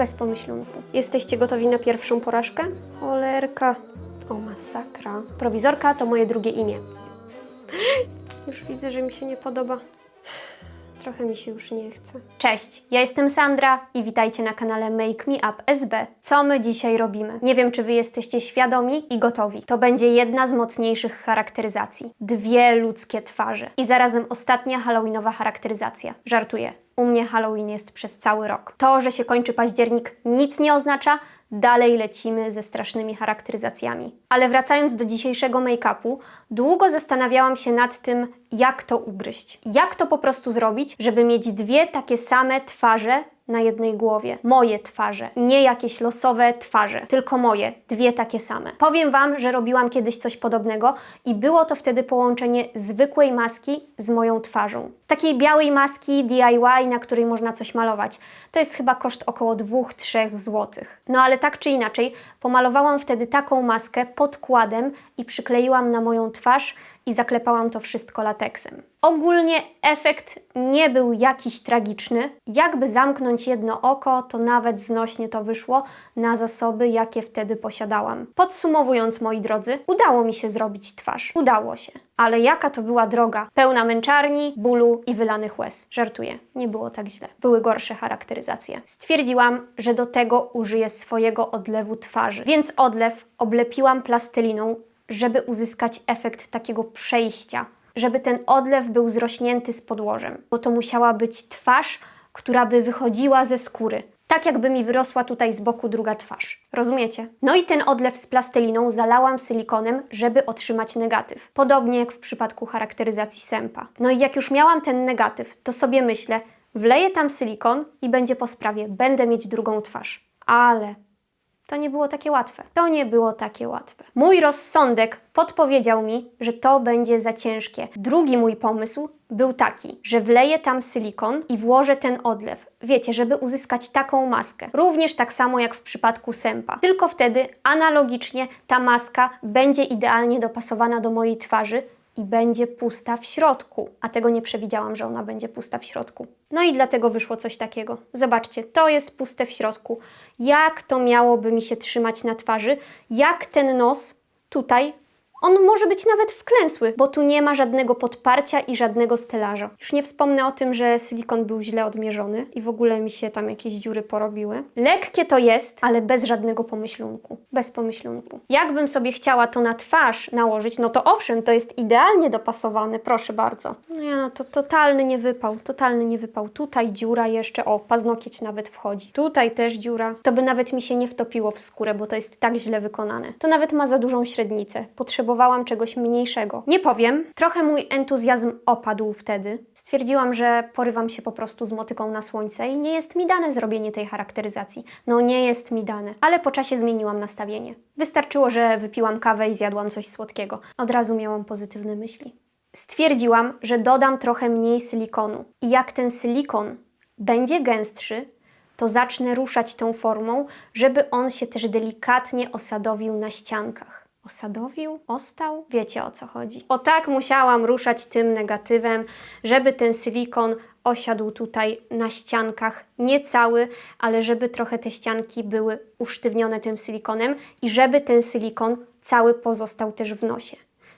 Bez pomyślunku. Jesteście gotowi na pierwszą porażkę? Olerka. O, masakra. Prowizorka to moje drugie imię. Już widzę, że mi się nie podoba. Trochę mi się już nie chce. Cześć, ja jestem Sandra i witajcie na kanale Make Me Up SB. Co my dzisiaj robimy? Nie wiem, czy wy jesteście świadomi i gotowi. To będzie jedna z mocniejszych charakteryzacji. Dwie ludzkie twarze. I zarazem ostatnia halloweenowa charakteryzacja. Żartuję. U mnie Halloween jest przez cały rok. To, że się kończy październik, nic nie oznacza, dalej lecimy ze strasznymi charakteryzacjami. Ale wracając do dzisiejszego make-upu, długo zastanawiałam się nad tym, jak to ugryźć. Jak to po prostu zrobić, żeby mieć dwie takie same twarze na jednej głowie. Moje twarze, nie jakieś losowe twarze, tylko moje, dwie takie same. Powiem Wam, że robiłam kiedyś coś podobnego i było to wtedy połączenie zwykłej maski z moją twarzą. Takiej białej maski DIY, na której można coś malować. To jest chyba koszt około 2-3 zł. No ale tak czy inaczej, pomalowałam wtedy taką maskę podkładem i przykleiłam na moją twarz i zaklepałam to wszystko lateksem. Ogólnie efekt nie był jakiś tragiczny. Jakby zamknąć jedno oko, to nawet znośnie to wyszło na zasoby, jakie wtedy posiadałam. Podsumowując, moi drodzy, udało mi się zrobić twarz. Udało się. Ale jaka to była droga? Pełna męczarni, bólu i wylanych łez. Żartuję, nie było tak źle. Były gorsze charakteryzacje. Stwierdziłam, że do tego użyję swojego odlewu twarzy. Więc odlew oblepiłam plasteliną, żeby uzyskać efekt takiego przejścia, żeby ten odlew był zrośnięty z podłożem, bo to musiała być twarz, która by wychodziła ze skóry. Tak jakby mi wyrosła tutaj z boku druga twarz. Rozumiecie? No i ten odlew z plasteliną zalałam silikonem, żeby otrzymać negatyw. Podobnie jak w przypadku charakteryzacji sępa. No i jak już miałam ten negatyw, to sobie myślę, wleję tam silikon i będzie po sprawie, będę mieć drugą twarz. Ale to nie było takie łatwe. To nie było takie łatwe. Mój rozsądek podpowiedział mi, że to będzie za ciężkie. Drugi mój pomysł był taki, że wleję tam silikon i włożę ten odlew. Wiecie, żeby uzyskać taką maskę. Również tak samo jak w przypadku sępa. Tylko wtedy analogicznie ta maska będzie idealnie dopasowana do mojej twarzy, i będzie pusta w środku. A tego nie przewidziałam, że ona będzie pusta w środku. No i dlatego wyszło coś takiego. Zobaczcie, to jest puste w środku. Jak to miałoby mi się trzymać na twarzy? Jak ten nos tutaj on może być nawet wklęsły, bo tu nie ma żadnego podparcia i żadnego stelaża. Już nie wspomnę o tym, że silikon był źle odmierzony i w ogóle mi się tam jakieś dziury porobiły. Lekkie to jest, ale bez żadnego pomyślunku. Bez pomyślunku. Jakbym sobie chciała to na twarz nałożyć, no to owszem, to jest idealnie dopasowane, proszę bardzo. No ja, no to totalny niewypał, totalny niewypał. Tutaj dziura jeszcze, o, paznokieć nawet wchodzi. Tutaj też dziura. To by nawet mi się nie wtopiło w skórę, bo to jest tak źle wykonane. To nawet ma za dużą średnicę. Potrzebowałam czegoś mniejszego. Nie powiem, trochę mój entuzjazm opadł wtedy. Stwierdziłam, że porywam się po prostu z motyką na słońce i nie jest mi dane zrobienie tej charakteryzacji. No nie jest mi dane, ale po czasie zmieniłam nastawienie. Wystarczyło, że wypiłam kawę i zjadłam coś słodkiego. Od razu miałam pozytywne myśli. Stwierdziłam, że dodam trochę mniej silikonu. I jak ten silikon będzie gęstszy, to zacznę ruszać tą formą, żeby on się też delikatnie osadowił na ściankach. Osadowił? Ostał? Wiecie o co chodzi. O tak musiałam ruszać tym negatywem, żeby ten silikon osiadł tutaj na ściankach, nie cały, ale żeby trochę te ścianki były usztywnione tym silikonem i żeby ten silikon cały pozostał też w nosie.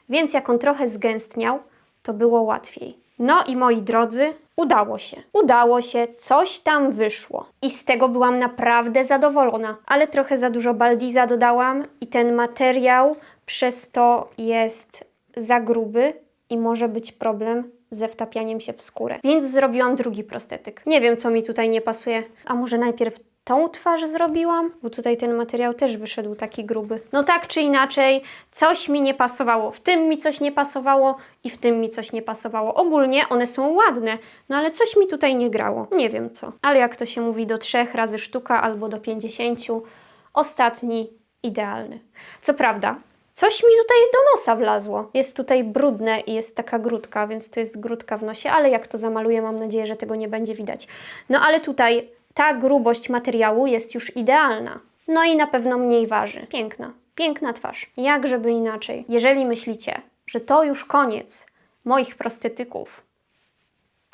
Więc jak on trochę zgęstniał, to było łatwiej. No i moi drodzy, udało się. Udało się, coś tam wyszło. I z tego byłam naprawdę zadowolona. Ale trochę za dużo baldiza dodałam i ten materiał przez to jest za gruby i może być problem ze wtapianiem się w skórę. Więc zrobiłam drugi prostetyk. Nie wiem, co mi tutaj nie pasuje. A może najpierw tą twarz zrobiłam? Bo tutaj ten materiał też wyszedł taki gruby. No tak czy inaczej, coś mi nie pasowało. W tym mi coś nie pasowało i w tym mi coś nie pasowało. Ogólnie one są ładne, no ale coś mi tutaj nie grało. Nie wiem co. Ale jak to się mówi, do trzech razy sztuka albo do pięćdziesięciu. Ostatni idealny. Co prawda, Coś mi tutaj do nosa wlazło. Jest tutaj brudne i jest taka grudka, więc to jest grudka w nosie, ale jak to zamaluję, mam nadzieję, że tego nie będzie widać. No ale tutaj ta grubość materiału jest już idealna. No i na pewno mniej waży. Piękna, piękna twarz. Jak żeby inaczej. Jeżeli myślicie, że to już koniec moich prostetyków,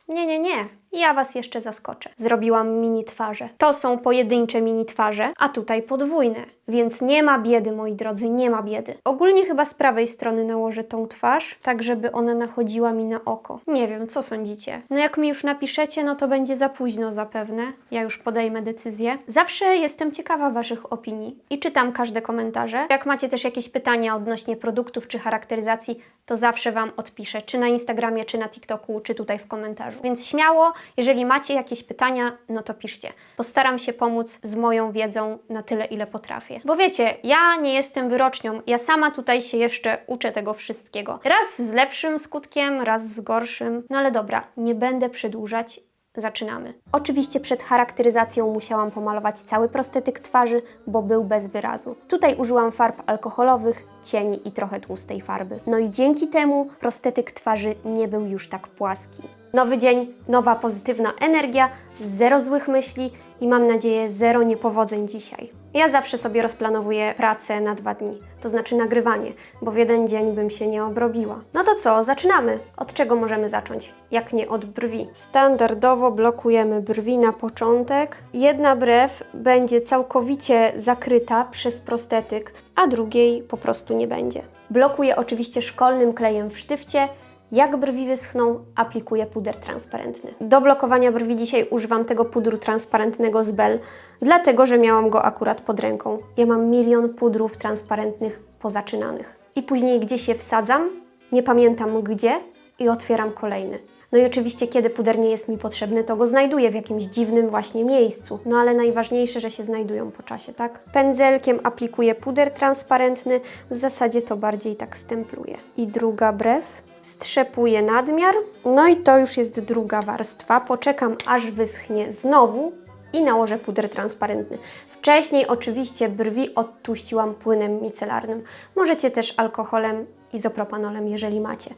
nie, nie, nie. Ja Was jeszcze zaskoczę. Zrobiłam mini twarze. To są pojedyncze mini twarze, a tutaj podwójne. Więc nie ma biedy, moi drodzy, nie ma biedy. Ogólnie chyba z prawej strony nałożę tą twarz, tak żeby ona nachodziła mi na oko. Nie wiem, co sądzicie? No jak mi już napiszecie, no to będzie za późno zapewne. Ja już podejmę decyzję. Zawsze jestem ciekawa Waszych opinii i czytam każde komentarze. Jak macie też jakieś pytania odnośnie produktów czy charakteryzacji, to zawsze Wam odpiszę, czy na Instagramie, czy na TikToku, czy tutaj w komentarzu. Więc śmiało, jeżeli macie jakieś pytania, no to piszcie. Postaram się pomóc z moją wiedzą na tyle, ile potrafię. Bo wiecie, ja nie jestem wyrocznią, ja sama tutaj się jeszcze uczę tego wszystkiego. Raz z lepszym skutkiem, raz z gorszym. No ale dobra, nie będę przedłużać. Zaczynamy. Oczywiście przed charakteryzacją musiałam pomalować cały prostetyk twarzy, bo był bez wyrazu. Tutaj użyłam farb alkoholowych, cieni i trochę tłustej farby. No i dzięki temu prostetyk twarzy nie był już tak płaski. Nowy dzień, nowa pozytywna energia, zero złych myśli i mam nadzieję zero niepowodzeń dzisiaj. Ja zawsze sobie rozplanowuję pracę na dwa dni, to znaczy nagrywanie, bo w jeden dzień bym się nie obrobiła. No to co, zaczynamy. Od czego możemy zacząć? Jak nie od brwi. Standardowo blokujemy brwi na początek. Jedna brew będzie całkowicie zakryta przez prostetyk, a drugiej po prostu nie będzie. Blokuję oczywiście szkolnym klejem w sztywcie. Jak brwi wyschną, aplikuję puder transparentny. Do blokowania brwi dzisiaj używam tego pudru transparentnego z Bell, dlatego że miałam go akurat pod ręką. Ja mam milion pudrów transparentnych pozaczynanych. I później gdzieś je wsadzam, nie pamiętam gdzie i otwieram kolejny. No i oczywiście, kiedy puder nie jest mi potrzebny, to go znajduję w jakimś dziwnym właśnie miejscu. No ale najważniejsze, że się znajdują po czasie, tak? Pędzelkiem aplikuję puder transparentny, w zasadzie to bardziej tak stempluję. I druga brew, strzepuję nadmiar, no i to już jest druga warstwa. Poczekam, aż wyschnie znowu i nałożę puder transparentny. Wcześniej oczywiście brwi odtłuściłam płynem micelarnym. Możecie też alkoholem izopropanolem, jeżeli macie.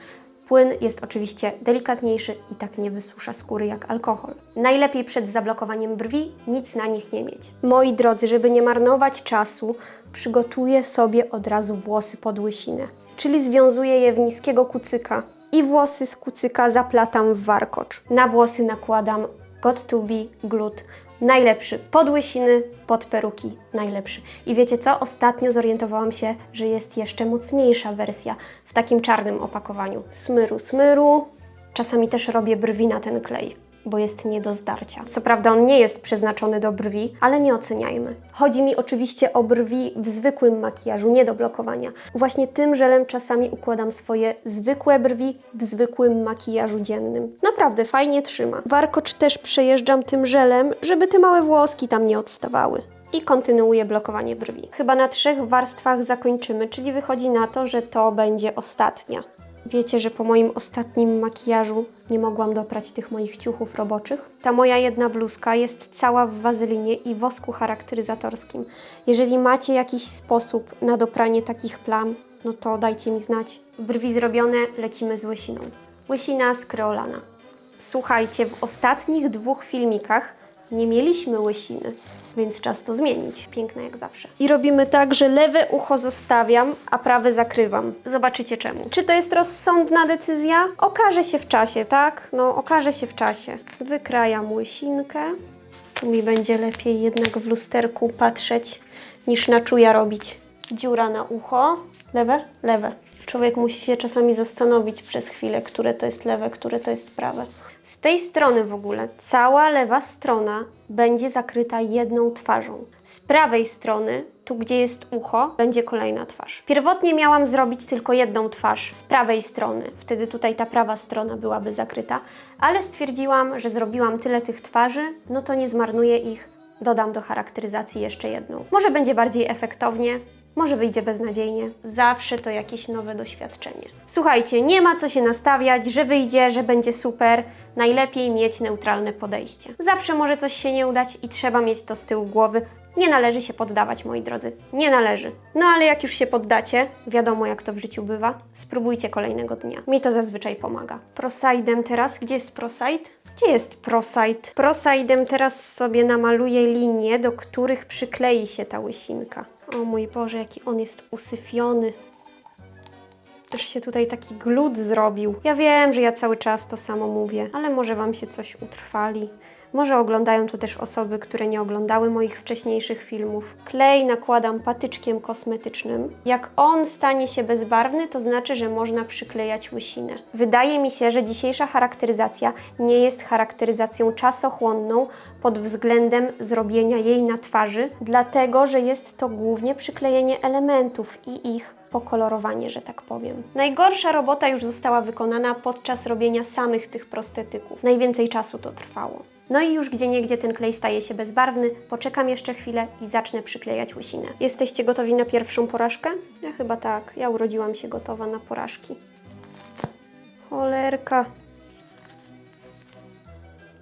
Płyn jest oczywiście delikatniejszy i tak nie wysusza skóry jak alkohol. Najlepiej przed zablokowaniem brwi nic na nich nie mieć. Moi drodzy, żeby nie marnować czasu, przygotuję sobie od razu włosy pod łysinę. Czyli związuję je w niskiego kucyka i włosy z kucyka zaplatam w warkocz. Na włosy nakładam Got to be glut. Najlepszy pod łysiny, pod peruki, najlepszy. I wiecie co? Ostatnio zorientowałam się, że jest jeszcze mocniejsza wersja w takim czarnym opakowaniu. Smyru, smyru. Czasami też robię brwi na ten klej, bo jest nie do zdarcia. Co prawda on nie jest przeznaczony do brwi, ale nie oceniajmy. Chodzi mi oczywiście o brwi w zwykłym makijażu, nie do blokowania. Właśnie tym żelem czasami układam swoje zwykłe brwi w zwykłym makijażu dziennym. Naprawdę fajnie trzyma. Warkocz też przejeżdżam tym żelem, żeby te małe włoski tam nie odstawały. I kontynuuję blokowanie brwi. Chyba na trzech warstwach zakończymy, czyli wychodzi na to, że to będzie ostatnia. Wiecie, że po moim ostatnim makijażu nie mogłam doprać tych moich ciuchów roboczych. Ta moja jedna bluzka jest cała w wazelinie i wosku charakteryzatorskim. Jeżeli macie jakiś sposób na dopranie takich plam, no to dajcie mi znać. Brwi zrobione, lecimy z łysiną. Łysina z kreolana. Słuchajcie, w ostatnich dwóch filmikach nie mieliśmy łysiny, więc czas to zmienić. Piękne jak zawsze. I robimy tak, że lewe ucho zostawiam, a prawe zakrywam. Zobaczycie czemu. Czy to jest rozsądna decyzja? Okaże się w czasie, tak? No, okaże się w czasie. Wykrajam łysinkę. Tu mi będzie lepiej jednak w lusterku patrzeć, niż na czuja robić. Dziura na ucho. Lewe? Lewe. Człowiek musi się czasami zastanowić przez chwilę, które to jest lewe, które to jest prawe. Z tej strony w ogóle cała lewa strona będzie zakryta jedną twarzą. Z prawej strony, tu gdzie jest ucho, będzie kolejna twarz. Pierwotnie miałam zrobić tylko jedną twarz z prawej strony, wtedy tutaj ta prawa strona byłaby zakryta, ale stwierdziłam, że zrobiłam tyle tych twarzy, no to nie zmarnuję ich, dodam do charakteryzacji jeszcze jedną. Może będzie bardziej efektownie, może wyjdzie beznadziejnie. Zawsze to jakieś nowe doświadczenie. Słuchajcie, nie ma co się nastawiać, że wyjdzie, że będzie super. Najlepiej mieć neutralne podejście. Zawsze może coś się nie udać i trzeba mieć to z tyłu głowy. Nie należy się poddawać, moi drodzy. Nie należy. No ale jak już się poddacie, wiadomo jak to w życiu bywa, spróbujcie kolejnego dnia. Mi to zazwyczaj pomaga. Prosidem teraz. Gdzie jest proside? Gdzie jest proside? Prosidem teraz sobie namaluję linie, do których przyklei się ta łysinka. O mój Boże, jaki on jest usyfiony. Aż się tutaj taki glut zrobił. Ja wiem, że ja cały czas to samo mówię, ale może Wam się coś utrwali. Może oglądają to też osoby, które nie oglądały moich wcześniejszych filmów. Klej nakładam patyczkiem kosmetycznym. Jak on stanie się bezbarwny, to znaczy, że można przyklejać łysinę. Wydaje mi się, że dzisiejsza charakteryzacja nie jest charakteryzacją czasochłonną pod względem zrobienia jej na twarzy, dlatego że jest to głównie przyklejenie elementów i ich pokolorowanie, że tak powiem. Najgorsza robota już została wykonana podczas robienia samych tych prostetyków. Najwięcej czasu to trwało. No i już gdzie niegdzie ten klej staje się bezbarwny. Poczekam jeszcze chwilę i zacznę przyklejać łysinę. Jesteście gotowi na pierwszą porażkę? Ja chyba tak. Ja urodziłam się gotowa na porażki. Cholerka.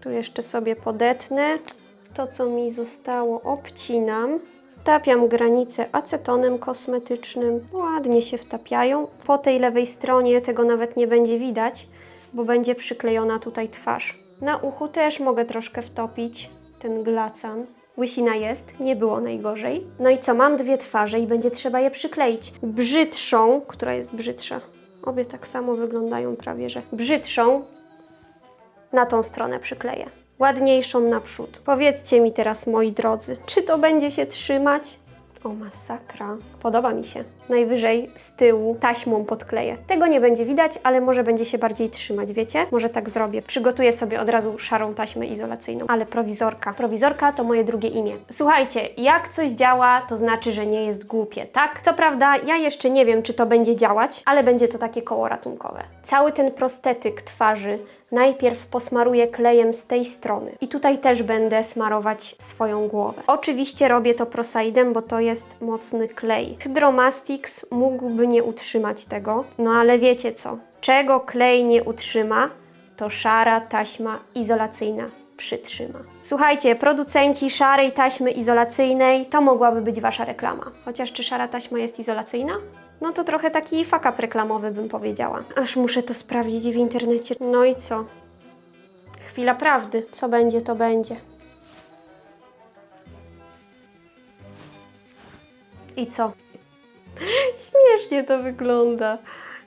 Tu jeszcze sobie podetnę. To, co mi zostało, obcinam. Wtapiam granice acetonem kosmetycznym. Ładnie się wtapiają. Po tej lewej stronie tego nawet nie będzie widać, bo będzie przyklejona tutaj twarz. Na uchu też mogę troszkę wtopić ten glacan. Łysina jest, nie było najgorzej. No i co, mam dwie twarze i będzie trzeba je przykleić. Brzydszą, która jest brzydsza. Obie tak samo wyglądają prawie, że brzydszą na tą stronę przykleję. Ładniejszą naprzód. Powiedzcie mi teraz, moi drodzy, czy to będzie się trzymać? O, masakra. Podoba mi się. Najwyżej z tyłu taśmą podkleję. Tego nie będzie widać, ale może będzie się bardziej trzymać, wiecie? Może tak zrobię. Przygotuję sobie od razu szarą taśmę izolacyjną. Ale prowizorka. Prowizorka to moje drugie imię. Słuchajcie, jak coś działa, to znaczy, że nie jest głupie, tak? Co prawda, ja jeszcze nie wiem, czy to będzie działać, ale będzie to takie koło ratunkowe. Cały ten prostetyk twarzy najpierw posmaruję klejem z tej strony. I tutaj też będę smarować swoją głowę. Oczywiście robię to prosaidem, bo to jest mocny klej. Hydromastix mógłby nie utrzymać tego, no ale wiecie co? Czego klej nie utrzyma, to szara taśma izolacyjna przytrzyma. Słuchajcie, producenci szarej taśmy izolacyjnej, to mogłaby być Wasza reklama. Chociaż czy szara taśma jest izolacyjna? No to trochę taki fakap reklamowy bym powiedziała. Aż muszę to sprawdzić w internecie. No i co? Chwila prawdy. Co będzie, to będzie. I co? Śmiesznie to wygląda.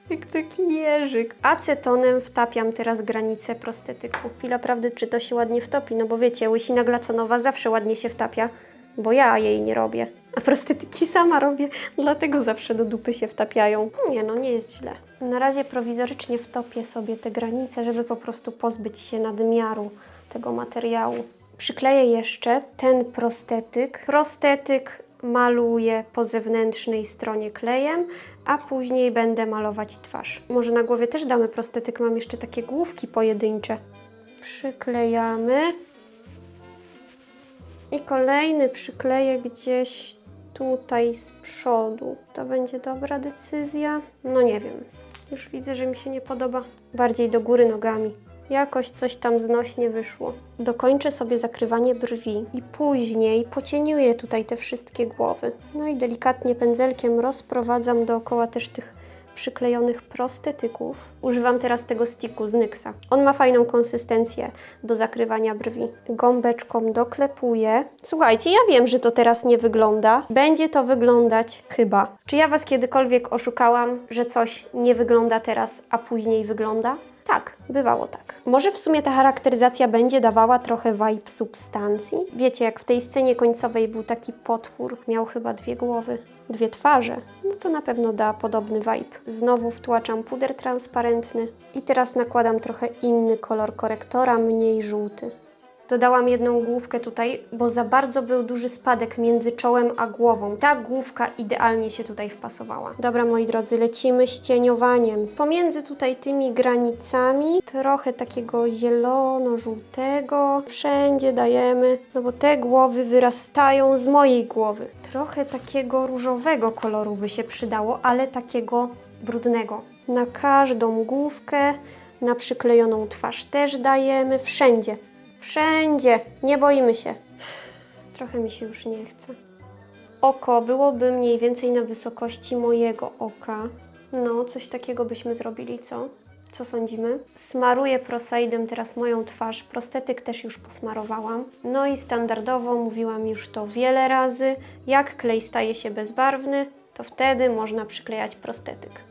Jak taki jeżyk. Acetonem wtapiam teraz granicę prostetyku. Chwila prawdy, czy to się ładnie wtopi? No bo wiecie, łysina glacanowa zawsze ładnie się wtapia, bo ja jej nie robię. A prostetyki sama robię, dlatego zawsze do dupy się wtapiają. Nie no, nie jest źle. Na razie prowizorycznie wtopię sobie te granice, żeby po prostu pozbyć się nadmiaru tego materiału. Przykleję jeszcze ten prostetyk. Prostetyk maluję po zewnętrznej stronie klejem, a później będę malować twarz. Może na głowie też damy prostetyk, mam jeszcze takie główki pojedyncze. Przyklejamy. I kolejny przykleję gdzieś tutaj z przodu. To będzie dobra decyzja? No nie wiem. Już widzę, że mi się nie podoba. Bardziej do góry nogami. Jakoś coś tam znośnie wyszło. Dokończę sobie zakrywanie brwi i później pocieniuję tutaj te wszystkie głowy. No i delikatnie pędzelkiem rozprowadzam dookoła też tych przyklejonych prostetyków. Używam teraz tego sticku z Nyxa. On ma fajną konsystencję do zakrywania brwi. Gąbeczką doklepuję. Słuchajcie, ja wiem, że to teraz nie wygląda. Będzie to wyglądać chyba. Czy ja Was kiedykolwiek oszukałam, że coś nie wygląda teraz, a później wygląda? Tak, bywało tak. Może w sumie ta charakteryzacja będzie dawała trochę vibe substancji? Wiecie, jak w tej scenie końcowej był taki potwór, miał chyba dwie głowy, dwie twarze, no to na pewno da podobny vibe. Znowu wtłaczam puder transparentny i teraz nakładam trochę inny kolor korektora, mniej żółty. Dodałam jedną główkę tutaj, bo za bardzo był duży spadek między czołem a głową. Ta główka idealnie się tutaj wpasowała. Dobra, moi drodzy, lecimy z cieniowaniem. Pomiędzy tutaj tymi granicami trochę takiego zielono-żółtego. Wszędzie dajemy, no bo te głowy wyrastają z mojej głowy. Trochę takiego różowego koloru by się przydało, ale takiego brudnego. Na każdą główkę, na przyklejoną twarz też dajemy, wszędzie. Wszędzie. Nie boimy się. Trochę mi się już nie chce. Oko byłoby mniej więcej na wysokości mojego oka. No, coś takiego byśmy zrobili, co? Co sądzimy? Smaruję prosaidem teraz moją twarz. Prostetyk też już posmarowałam. No i standardowo, mówiłam już to wiele razy, jak klej staje się bezbarwny, to wtedy można przyklejać prostetyk.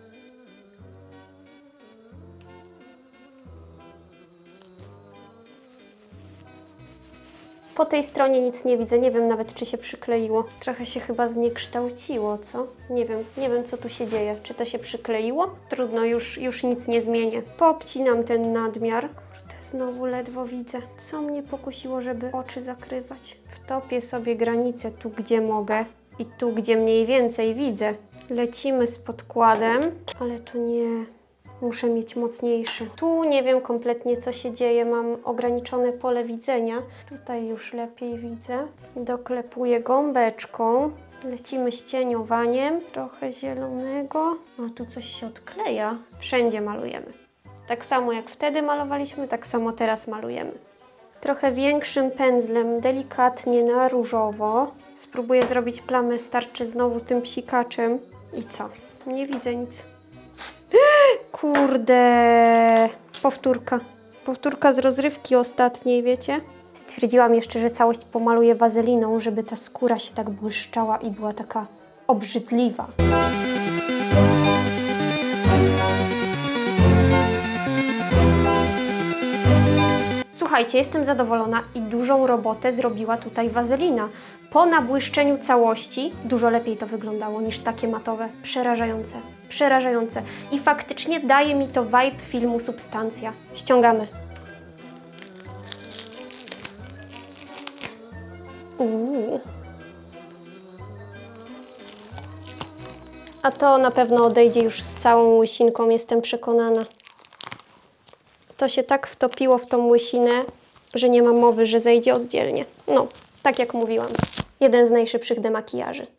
Po tej stronie nic nie widzę, nie wiem nawet czy się przykleiło. Trochę się chyba zniekształciło, co? Nie wiem, nie wiem co tu się dzieje. Czy to się przykleiło? Trudno, już, już nic nie zmienię. Popcinam ten nadmiar. Kurde, znowu ledwo widzę. Co mnie pokusiło, żeby oczy zakrywać? Wtopię sobie granicę tu, gdzie mogę i tu, gdzie mniej więcej widzę. Lecimy z podkładem, ale to nie... Muszę mieć mocniejszy. Tu nie wiem kompletnie, co się dzieje. Mam ograniczone pole widzenia. Tutaj już lepiej widzę. Doklepuję gąbeczką. Lecimy z cieniowaniem. Trochę zielonego. A tu coś się odkleja. Wszędzie malujemy. Tak samo jak wtedy malowaliśmy, tak samo teraz malujemy. Trochę większym pędzlem, delikatnie na różowo. Spróbuję zrobić plamę, starczy znowu tym psikaczem. I co? Nie widzę nic. Kurde, powtórka. Powtórka z rozrywki ostatniej, wiecie? Stwierdziłam jeszcze, że całość pomaluję wazeliną, żeby ta skóra się tak błyszczała i była taka obrzydliwa. Słuchajcie, jestem zadowolona i dużą robotę zrobiła tutaj wazelina. Po nabłyszczeniu całości dużo lepiej to wyglądało niż takie matowe. Przerażające, przerażające. I faktycznie daje mi to vibe filmu Substancja. Ściągamy. Uuu. A to na pewno odejdzie już z całą łysinką, jestem przekonana. To się tak wtopiło w tą łysinę, że nie ma mowy, że zejdzie oddzielnie. No, tak jak mówiłam. Jeden z najszybszych demakijaży.